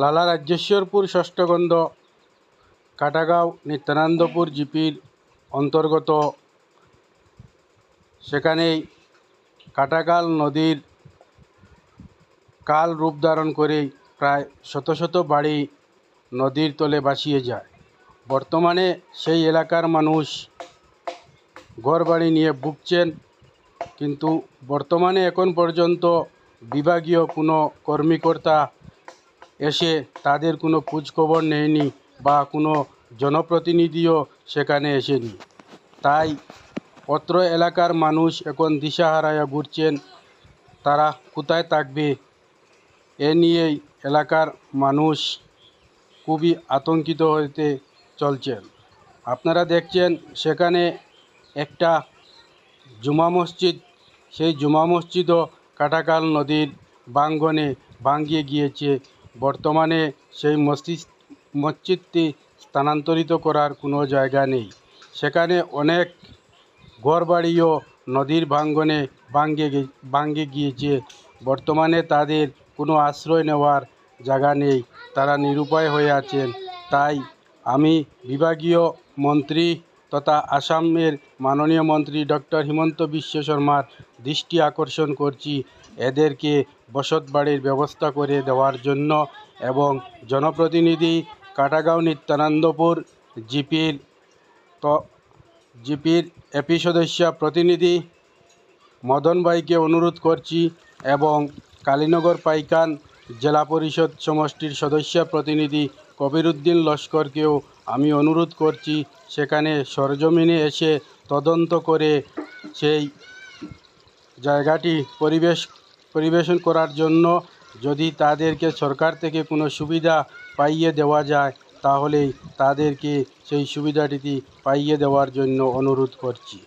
লালা রাজ্যেশ্বরপুর ষষ্ঠগন্ধ, কাটাগাঁও নিত্যানন্দপুর জিপির অন্তর্গত। সেখানেই কাটাগাল নদীর কাল রূপ ধারণ করেই প্রায় শত শত বাড়ি নদীর তলে ভাসিয়ে যায়। বর্তমানে সেই এলাকার মানুষ ঘরবাড়ি নিয়ে ভুগছেন, কিন্তু বর্তমানে এখন পর্যন্ত বিভাগীয় কোনো কর্মীকর্তা এসে তাদের কোনো খোঁজখবর নেয়নি বা কোনো জনপ্রতিনিধিও সেখানে এসেনি। তাই অত্র এলাকার মানুষ এখন দিশাহারায় ঘুরছেন। তারা কোথায় থাকবে? এ নিয়েই এলাকার মানুষ খুবই আতঙ্কিত হতে চলছেন। আপনারা দেখছেন সেখানে একটা জুমা মসজিদ। সেই জুমা মসজিদও কাটাকাল নদীর বাঙ্গনে ভাঙ্গিয়ে গিয়েছে। বর্তমানে সেই মসজিদ, মসজিদটি স্থানান্তরিত করার কোনো জায়গা নেই। সেখানে অনেক ঘরবাড়িও নদীর ভাঙ্গনে ভাঙ্গে ভাঙ্গে গিয়েছে। বর্তমানে তাদের কোনো আশ্রয় নেওয়ার জায়গা নেই। তারা নিরুপায় হয়ে আছেন। তাই আমি বিভাগীয় মন্ত্রী তথা আসামের মাননীয় মন্ত্রী ডক্টর হিমন্ত বিশ্ব শর্মার দৃষ্টি আকর্ষণ করছি এদেরকে বসত বাড়ির ব্যবস্থা করে দেওয়ার জন্য এবং জনপ্রতিনিধি কাটাগাঁও নিত্যানন্দপুর জিপির ত, জিপির এপি সদস্য প্রতিনিধি মদন ভাইকে অনুরোধ করছি এবং কালীনগর পাইকান জেলা পরিষদ সমষ্টির সদস্য প্রতিনিধি কবিরুদ্দিন লস্করকেও আমি অনুরোধ করছি, সেখানে সরজমিনে এসে তদন্ত করে সেই জায়গাটি পরিবেশ, পরিবেশন করার জন্য যদি তাদেরকে সরকার থেকে কোনো সুবিধা পাইয়ে দেওয়া যায়, তাহলেই তাদেরকে সেই সুবিধাটি পাইয়ে দেওয়ার জন্য অনুরোধ করছি।